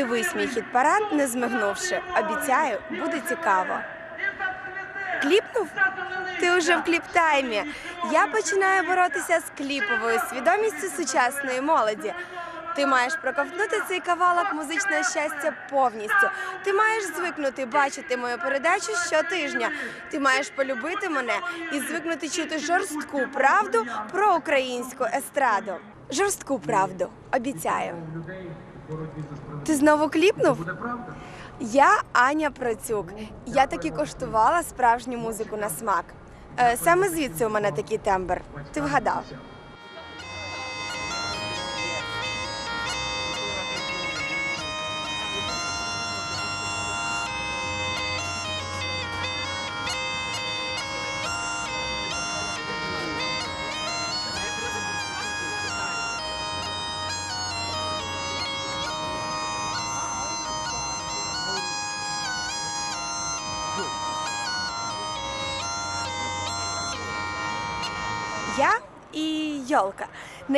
Дивись мій хіт парад, не змигнувши. Обіцяю, буде цікаво. Кліпнув? Ти вже в кліп-таймі. Я починаю боротися з кліповою свідомістю сучасної молоді. Ти маєш проковтнути цей кавалок музичного щастя повністю. Ти маєш звикнути бачити мою передачу щотижня. Ти маєш полюбити мене і звикнути чути жорстку правду про українську естраду. Жорстку правду, обіцяю. Ти знову кліпнув? Я Аня Процюк. Я таки коштувала справжню музику на смак. Е, Саме звідси у мене такий тембр. Ти вгадав.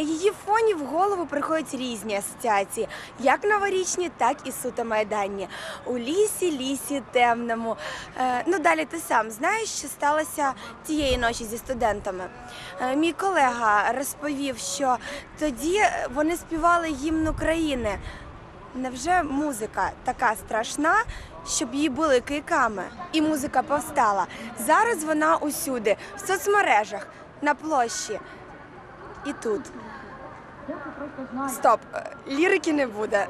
Її фоні в голову приходять різні асоціації, як новорічні, так і суто майданні. У лісі, лісі темному. Е, ну далі ти сам знаєш, що сталося тієї ночі зі студентами. Е, мій колега розповів, що тоді вони співали гімн України. Невже музика така страшна, щоб її били кийками? І музика повстала. Зараз вона усюди, в соцмережах, на площі. І тут. Стоп, е, лірики не буде.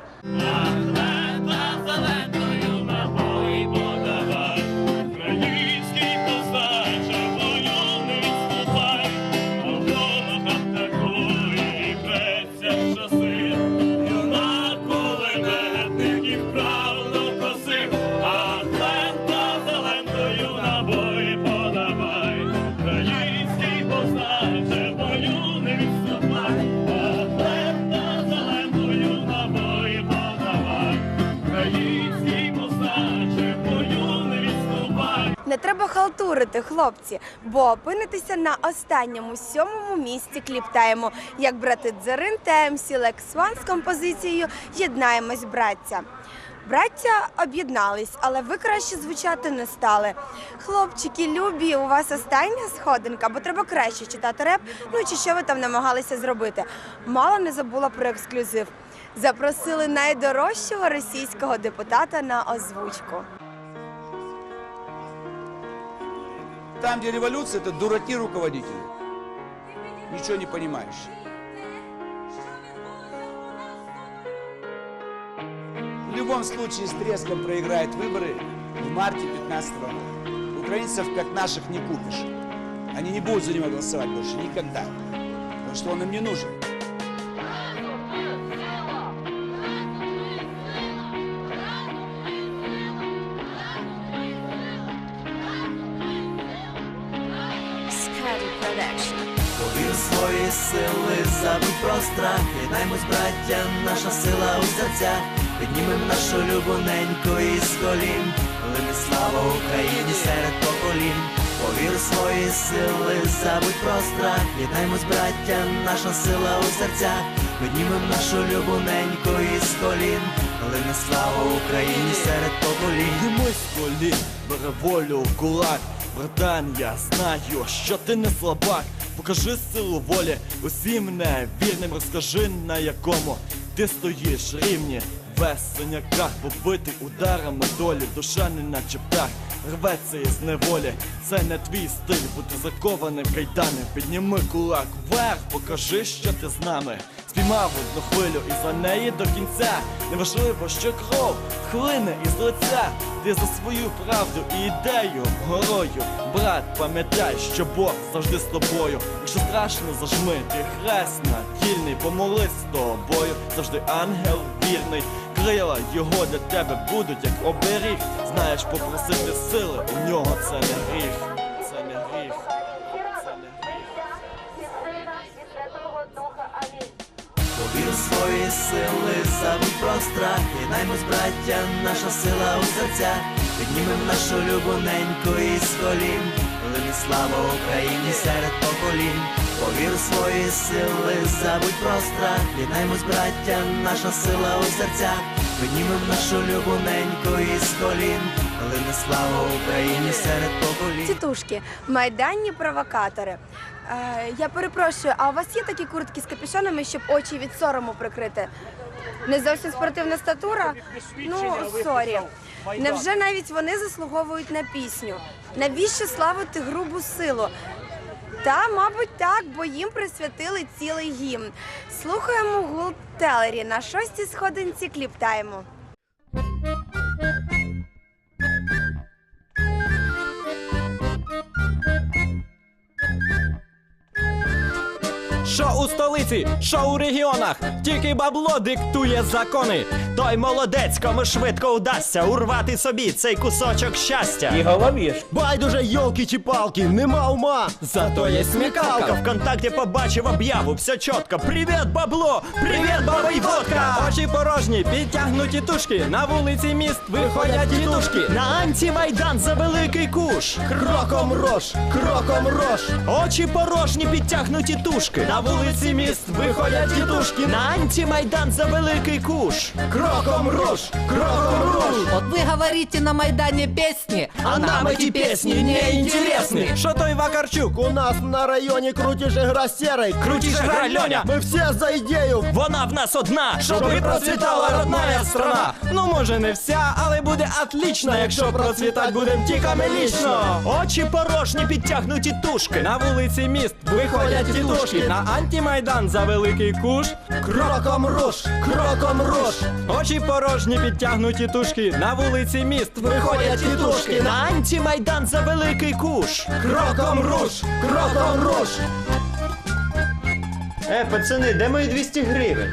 Халтурити, хлопці, бо опинитися на останньому сьомому місці кліптаємо, як брати Дзерин та МС з композицією Єднаємось, браття. Браття об'єднались, але ви краще звучати не стали. Хлопчики, любі, у вас остання сходинка, бо треба краще читати реп. Ну чи що ви там намагалися зробити? Мало не забула про ексклюзив. Запросили найдорожчого російського депутата на озвучку. Там, где революция, это дураки руководители. Ничего не понимаешь. В любом случае с треском проиграет выборы в марте 15 года. Украинцев как наших не купишь. Они не будут за него голосовать больше никогда. Потому что он им не нужен. Єднаймось, браття, наша сила у серцях, піднімем нашу любу неньку із колін, Лини слава Україні серед поколінь. Повір свої сили, забудь про страх, єднаймось, браття, наша сила у серцях, піднімем нашу любу неньку із колін, Лини слава Україні серед поколінь. Піднімись з колін, бери волю в кулак. Братан, я знаю, що ти не слабак Покажи силу волі усім невірним Розкажи на якому ти стоїш рівні. Весь синяках побитий ударами долі Душа не наче птах, рветься із неволі. Це не твій стиль, бути закованим в кайдани. Підніми кулак вверх, покажи, що ти з нами. Спіймав одну хвилю і за неї до кінця. Неважливо, що кров хлине із лиця. Ти за свою правду і ідею горою. Брат, пам'ятай, що Бог завжди з тобою. Якщо страшно зажми, ти хрест надільний. Помолись з тобою, завжди ангел вірний. Крила його для тебе будуть як оберіг Знаєш, попросити сили, у нього це не гріх. Це не гріх. Це свої сили, забудь про страх, єднаймось, браття, наша сила у серцях, піднімем нашу любу неньку із колін, Лини слава Україні серед поколінь. Повір свої сили, забудь про страх, єднаймось, браття, наша сила у серцях, піднімем нашу любу неньку із колін, лине слава Україні серед поколінь. Тітушки, майданні провокатори. Е, я перепрошую, а у вас є такі куртки з капюшонами, щоб очі від сорому прикрити? Не зовсім спортивна статура? Ну, сорі. Невже навіть вони заслуговують на пісню? Навіщо славити грубу силу? Та, мабуть, так, бо їм присвятили цілий гімн. Слухаємо гул Телері на шостій сходинці кліптайму. Що у столиці, що у регіонах, тільки бабло диктує закони. Той молодець, кому швидко вдасться урвати собі цей кусочок щастя. І голові ж. Байдуже йолки чи палки, нема ума. Зато є смікалка. Вконтакті побачив об'яву, все чітко. Привіт, бабло! Привіт, баба й водка! Очі порожні, підтягнуті тушки. На вулиці міст виходять тітушки. На антимайдан за великий куш. Кроком рош, кроком рош. Очі порожні, підтягнуті тушки. На вулиці міст виходять тітушки. На антимайдан за великий куш. Кроком рош, кроком рош. Вот вы говорите на Майдане песни, А нам эти песни не интересны. Что той Вакарчук? У нас на районі крутіша гра серий. Крутіша гра Льоня. Ми всі за ідею. Вона в нас одна, щоби процвітала родная страна. Ну може не вся, але буде отлично, якщо процвітать будем тільки ми лічно. Очі порожні підтягнуті тушки. На вулиці міст виходять тітушки. На антимайдан за великий куш. Кроком руш, кроком руш. Очі порожні підтягнуті тушки. На вулиці міст виходять тітушки. На антимайдан за великий куш. Кроком руш, кроком руш. Е, пацани, де мої 200 гривень?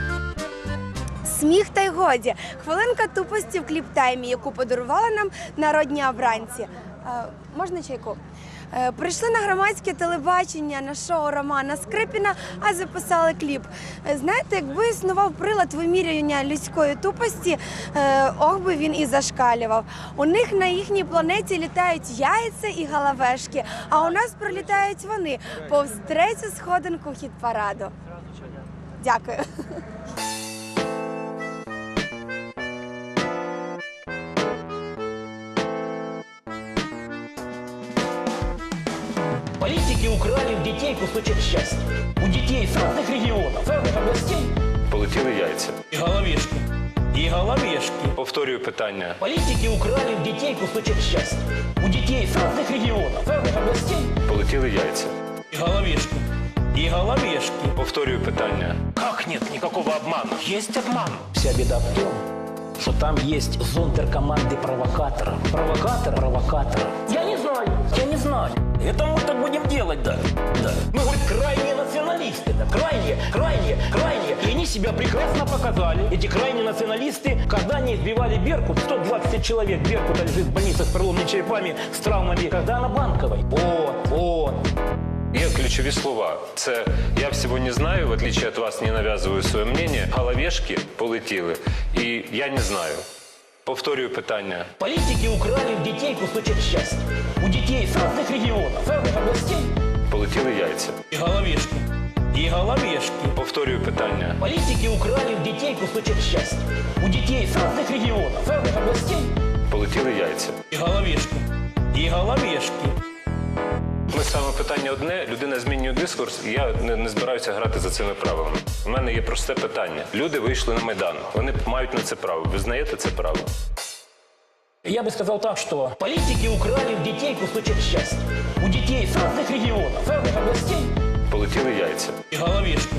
Сміх та й годі. Хвилинка тупості в кліптаймі, яку подарували нам народні обранці. Е, можна чайку? Е, прийшли на громадське телебачення на шоу Романа Скрипіна, а записали кліп. Е, знаєте, якби існував прилад вимірювання людської тупості, е, ох би він і зашкалював. У них на їхній планеті літають яйця і галавешки, а у нас пролітають вони повз третю сходинку хіт-параду. Дякую. Украли у детей кусочек счастья. У детей с разных регионов, разных областей. Полетіли яйця. И головешки. И головешки. Повторюю питання. Политики украли у детей кусочек счастья. У детей с разных регионов, разных областей. Полетіли яйця. И головешки. И головешки. Повторюю питання. Как нет никакого обмана? Есть обман. Вся беда в том, что там есть зондеркоманды провокаторов. Провокатор, провокатор. Я не знаю, я не знаю. Это мы так будем делать, да. да. Мы, говорит, крайние националисты, да. Крайние, крайние, крайние. И они себя прекрасно показали. Эти крайние националисты, когда они избивали Беркут, 120 человек, Беркут лежит в больнице с переломными черепами, с травмами. Когда на Банковой. О, о, Є ключові слова. Це я всього не знаю, в отличие от вас не нав'язую своє мнение. Головешки полетіли. І я не знаю. Повторюю питання. Политики украли у детей кусочек счастья. У детей с разных регионов, с разных областей. Полетіли яйця. И головешки. И головешки. Повторюю питання. Политики украли у детей кусочек счастья. У детей с разных регионов, с разных областей. Полетіли яйця. И головешки. И головешки. Ми ставимо питання одне, людина змінює дискурс, і я не, не збираюся грати за цими правилами. У мене є просте питання. Люди вийшли на Майдан. Вони мають на це право. Ви знаєте це право? Я бы сказал так, что политики украли у детей кусочек счастья. У детей с разных регионов, с разных областей. Полетіли яйця. И головешки.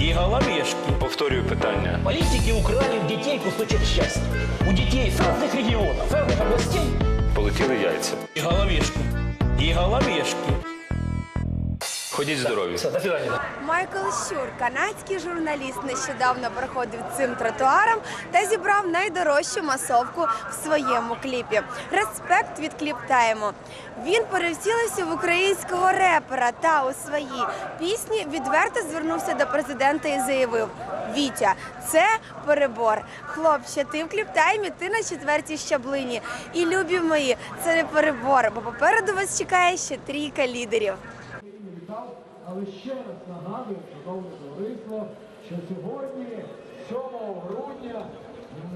И головешки. Повторюю питання. Политики украли у детей кусочек счастья. У детей с разных регионов, с разных областей. Полетіли яйця. И головешки. И головешки. Ходіть здорові. Все, до. Майкл Щур, канадський журналіст, нещодавно проходив цим тротуаром та зібрав найдорожчу масовку в своєму кліпі. Респект від кліптайму. Він перевтілився в українського репера та у своїй пісні відверто звернувся до президента і заявив: Вітя, це перебор. Хлопче, ти в кліптаймі, ти на четвертій щаблині. І любі мої, це не перебор, бо попереду вас чекає ще трійка лідерів. Але ще раз нагадую, шановне товариство, що сьогодні, 7 грудня,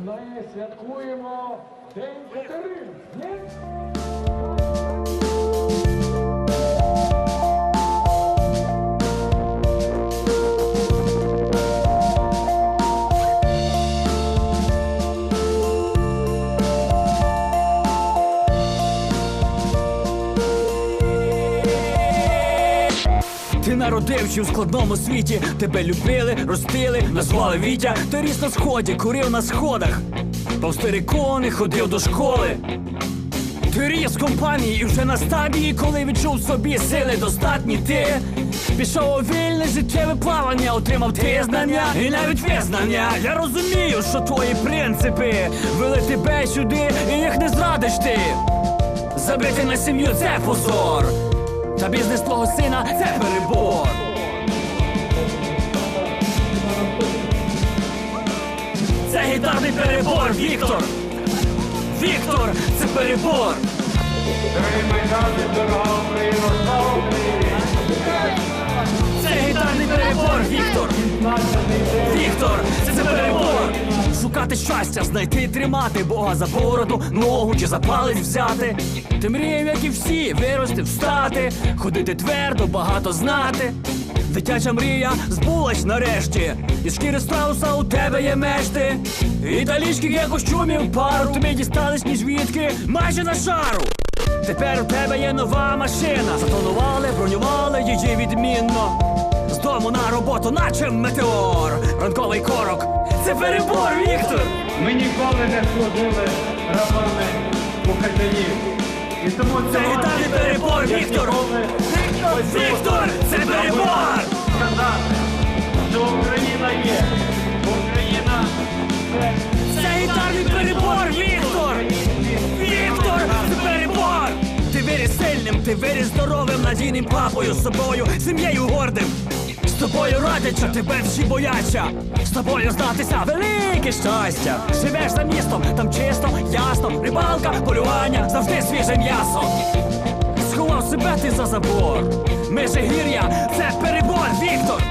Ми святкуємо День Катерин. Народився у складному світі, тебе любили, ростили, назвали Вітя. Ти ріс на сході, курив на сходах, повстерикони ходив до школи. Ти ріс в компанії і вже на стадії, коли відчув собі сили достатні ти пішов у вільне життєве плавання, отримав ти знання і навіть визнання. Я розумію, що твої принципи вели тебе сюди, і їх не зрадиш ти. Забити на сім'ю це позор. Та бізнес твого сина це перебор. Це перебор, Віктор. Віктор, це перебор. Це гітарний перебор, Віктор. Віктор, це, це перебор. Шукати щастя, знайти і тримати Бога за бороду, ногу чи за палець взяти. Ти мріяв, як і всі, вирости, встати, ходити твердо, багато знати. Дитяча мрія збулась нарешті. І шкіри страуса у тебе є мешти. І талічки є костюмів пару. Тобі дістались ні звідки, майже на шару. Тепер у тебе є нова машина. Запланували, бронювали її відмінно. З дому на роботу, наче метеор. Ранковий корок. Це перебор, Віктор! Ми ніколи не сходили рабами бухгалтерів. І тому Це гітарний перебор, Віктор! Віктор! Це перебор! сказати, що Україна є. Україна Це гітарний перебор, Віктор! Віктор! Це перебор! Ти виріс сильним, ти виріс здоровим, надійним папою, собою, сім'єю гордим. З тобою радяча, тебе всі бояться. З тобою здатися велике щастя. Живеш за містом, там чисто, ясно, рибалка, полювання, завжди свіже м'ясо. Сховав себе ти за забор. Межигір'я, це перебор, Віктор!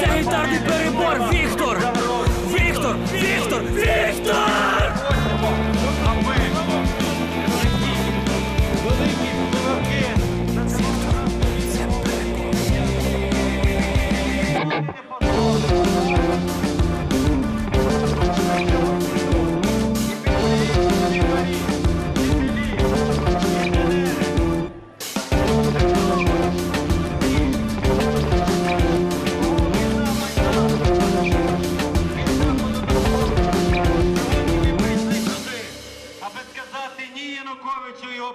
Це гітарний перебор, Віктор! Віктор! Віктор! Віктор!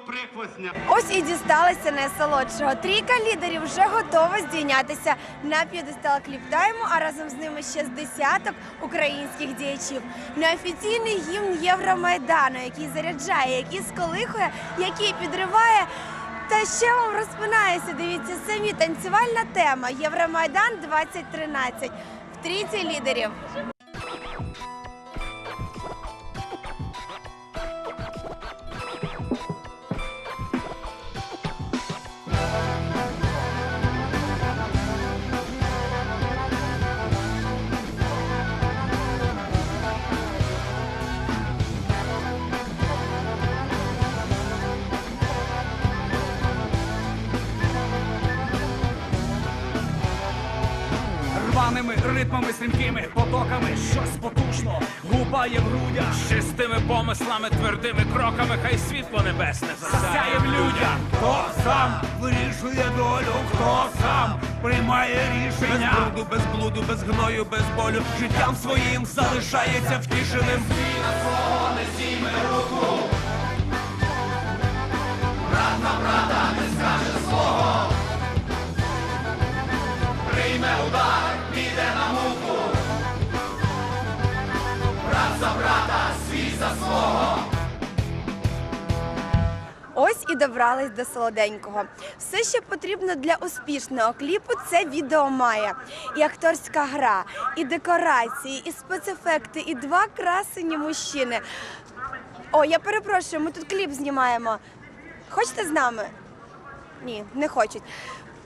Прихвостня. Ось і дісталися найсолодшого. Трійка лідерів вже готова здійнятися на п'єдестал кліптайму, а разом з ними ще з десяток українських діячів. Неофіційний гімн Євромайдану, який заряджає, який сколихує, який підриває. Та ще вам розпинаюся. Дивіться самі танцювальна тема Євромайдан 2013 в трійці лідерів. Ритмами, стрімкими потоками, щось потужно гупає в грудях. Чистими помислами, твердими кроками, хай світло небесне засяє в людях. Хто сам вирішує долю, хто сам приймає рішення. Без бруду, без блуду, без гною, без болю. Життям своїм залишається втішеним. Ось і добрались до солоденького. Все, що потрібно для успішного кліпу, це відео має. І акторська гра, і декорації, і спецефекти, і два красені мужчини. О, я перепрошую, ми тут кліп знімаємо. Хочете з нами? Ні, не хочуть.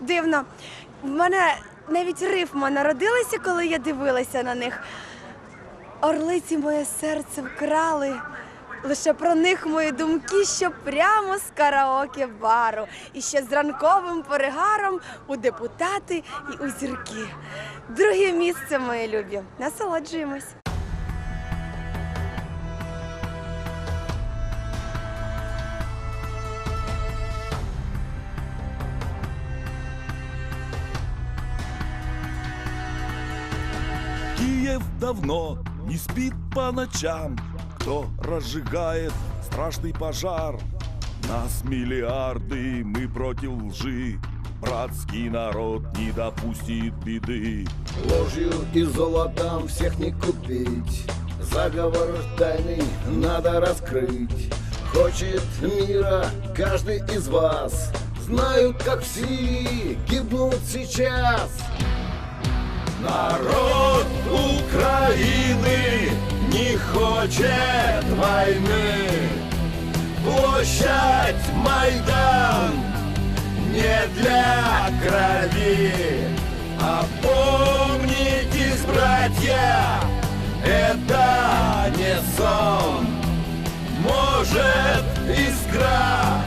Дивно. В мене навіть рифма народилася, коли я дивилася на них. Орлиці моє серце вкрали. Лише про них мої думки, що прямо з караоке бару. І ще з ранковим перегаром у депутати і у зірки. Друге місце, мої любі. Насолоджуємось. Киев давно не спит по ночам Кто разжигает страшный пожар. Нас миллиарды, мы против лжи. Братский народ не допустит беды. Ложью и золотом всех не купить. Заговор тайный надо раскрыть. Хочет мира каждый из вас. Знают, как в Сирии гибнут сейчас. Народ хочет войны. Площадь Майдан. Не для крови. Опомнитесь, братья, это не сон. Может искра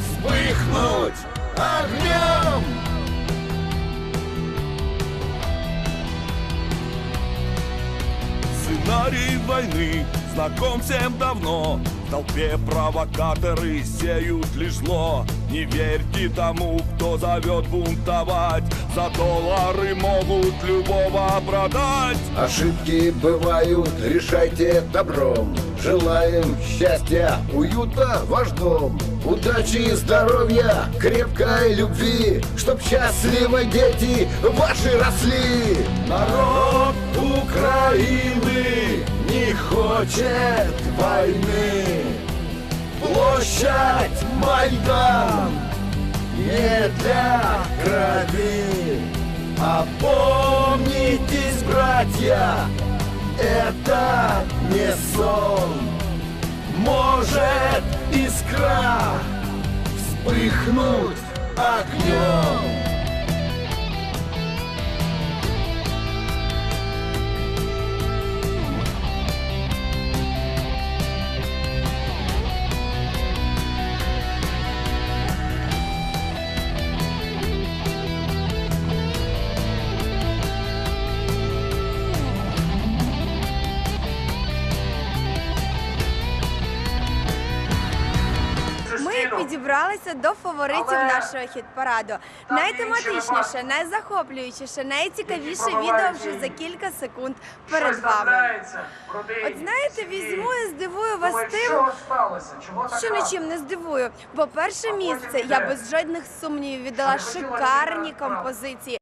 вспыхнуть огнем Сценарий войны. Знаком всем давно. В толпе провокаторы сеют лишь зло. Не верьте тому, кто зовет бунтовать. За доллары могут любого продать. Ошибки бывают, решайте добром. Желаем счастья, уюта ваш дом. Удачи и здоровья, крепкой любви Чтоб счастливо дети ваши росли. Народ Украины хочет войны. Площадь Майдан не для крови. Опомнитесь, братья, это не сон. Может искра вспыхнуть огнем підібралися до фаворитів нашого хіт-параду. Найтематичніше, найзахоплюючіше, найцікавіше відео вже за кілька секунд перед вами. От знаєте, візьму і здивую вас тим, що нічим не здивую. Бо перше місце я без жодних сумнівів віддала шикарні композиції.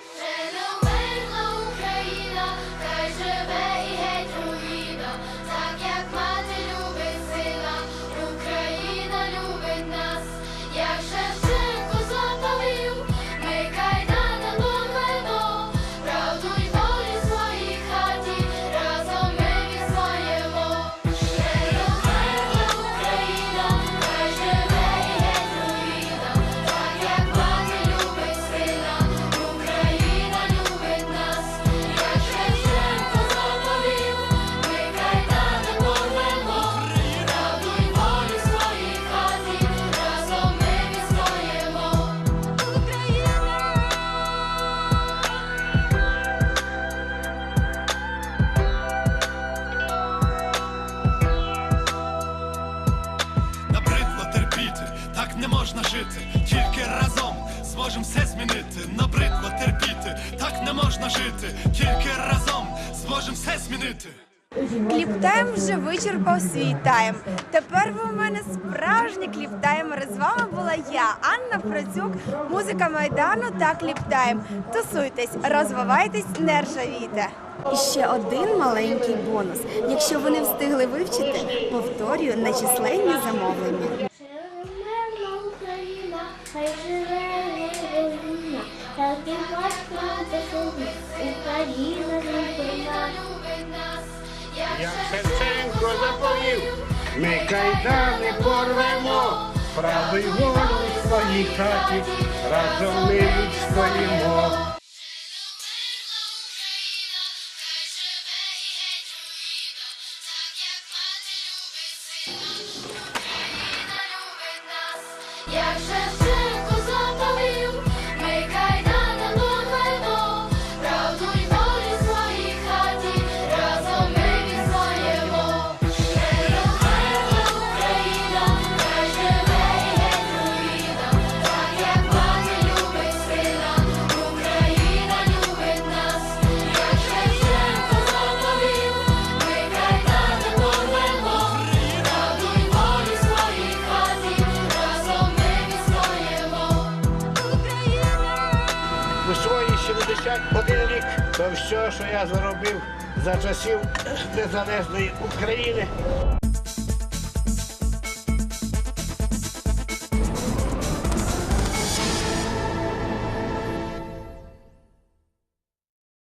Вичерпав свій тайм. Тепер ви у мене справжні кліптаймери. З вами була я, Анна Процюк, музика Майдану та Кліптайм. Тусуйтесь, розвивайтесь, не ржавійте. І ще один маленький бонус. Якщо ви не встигли вивчити, повторюю на численні замовлення. Україна, хай живе Україна, так і захопить, Україна нас, як Шевченко заповів, ми кайдани порвемо, правий в своїй хаті, разом ми відстоїмо. Я заробив за часів незалежної України.